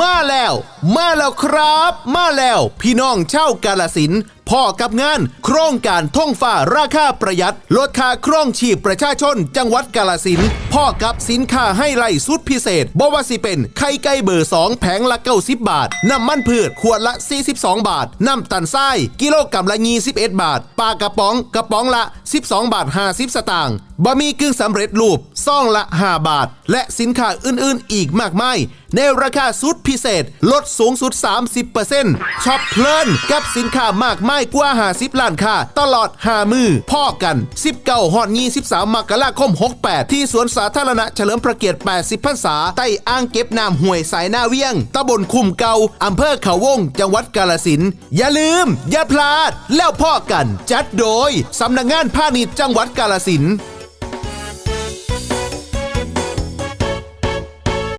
มาแล้ว มาแล้วครับ มาแล้ว พี่น้องเช่าวกาลสิน พ่อกับงาน โครงการท่องฟ้าราคาประหยัด ลดค่าครองชีพประชาชน จังหวัดกาลสินพ่อกับสินค้าให้ไล่สุดพิเศษบว่าสิเป็นไข่ไก่เบอร์2แผงละ90บบาท น้ำมันพืชขวดละ 42 บาท น้ำตันทรายกิโลกรัมละ21บาทปลากระป๋องกระป๋องละ 12 บาท 50 สตางค์บะหมี่กึ่งสำเร็จรูปซองละ 5 บาท และสินค้าอื่นๆ อีกมากมายในราคาสุดพิเศษ ลดสูงสุด 30%ช็อปเพลินกับสินค้ามากมายกว่า50ล้านค่าตลอด5มือพ่อกัน 19ฮอดยี13มกราคม 68 ที่สวนสาธารณะเฉลิมพระเกียรติ 80 พรรษา ใต้อ่างเก็บน้ำห้วยสายหน้าเวียงตำบลคุมเกาอำเภอเขาวง จังหวัดกาลสิน อย่าลืม อย่าพลาด แล้วพ่อกัน จัดโดยสำนักงานพาณิชย์จังหวัดกาลสิน